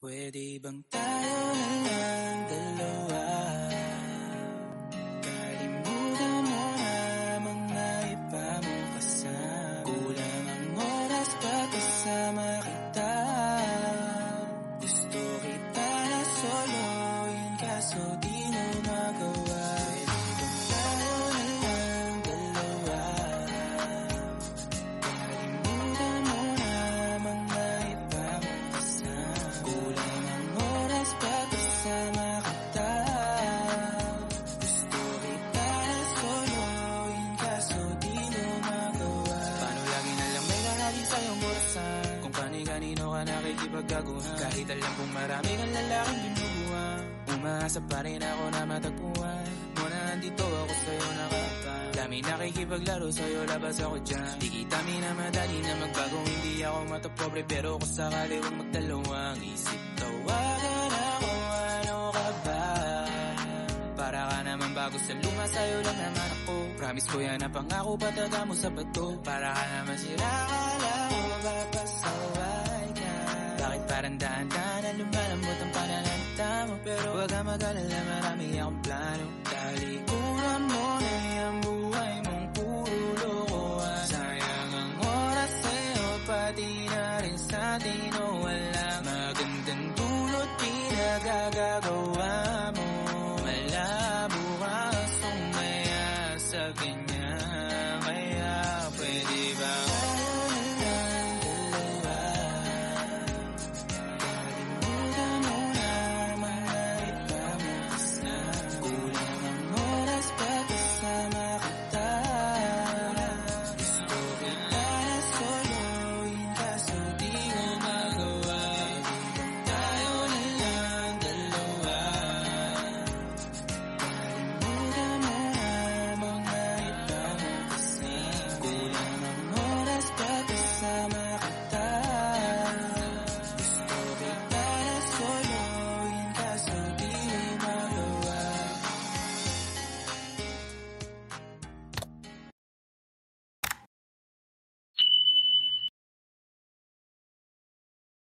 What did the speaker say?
Pwede bang tayo lang ka nakikipagkaguhan Kahit alam kong marami kang lalaking binubuhan Umaasa pa rin ako na matagpuan. Muna andito ako sa'yo nakapag. Dami nakikipaglaro sa'yo labas ako dyan. Di kita minamadali na magbago Hindi ako matapobre pero kung sakali huwag magdalawang isip Tawagan ako ano ka ba? Para ka naman bago sa luma Sa'yo lang naman ako. Promise ko yan na pangako Pataga mo sa bato. Para ka naman sila Kala ko papasaway ka Daran-dahan-dahan ang lumalambot ang panananta mo Pero huwag ka mag-alala, marami akong plano. Talikuran mo na ang buhay mong puro lokohan ah. Sayang ang oras sa'yo, pati na rin sa'tin o oh, wala. Magandang tulot, pinagagagawa mo. Malabo ka, sumaya sa kanya Kaya pwede ba